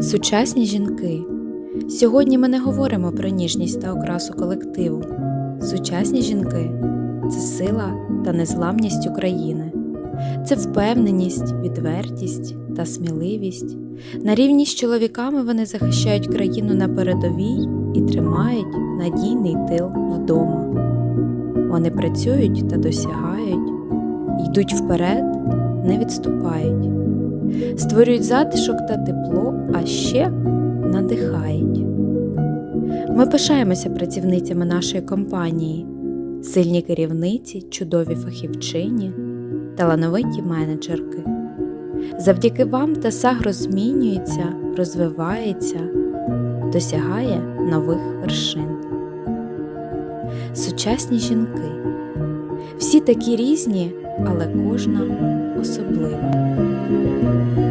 Сучасні жінки. Сьогодні ми не говоримо про ніжність та окрасу колективу. Сучасні жінки це сила та незламність України, це впевненість, відвертість та сміливість. На рівні з чоловіками вони захищають країну на передовій і тримають надійний тил вдома. Вони працюють та досягають, йдуть вперед, не відступають, створюють затишок та тепло, а ще надихають. Ми пишаємося працівницями нашої компанії, сильні керівниці, чудові фахівчині, талановиті менеджерки. Завдяки вам ТЕСАГ розмінюється, розвивається, досягає нових вершин. Сучасні жінки. Всі такі різні, але кожна особлива. thank you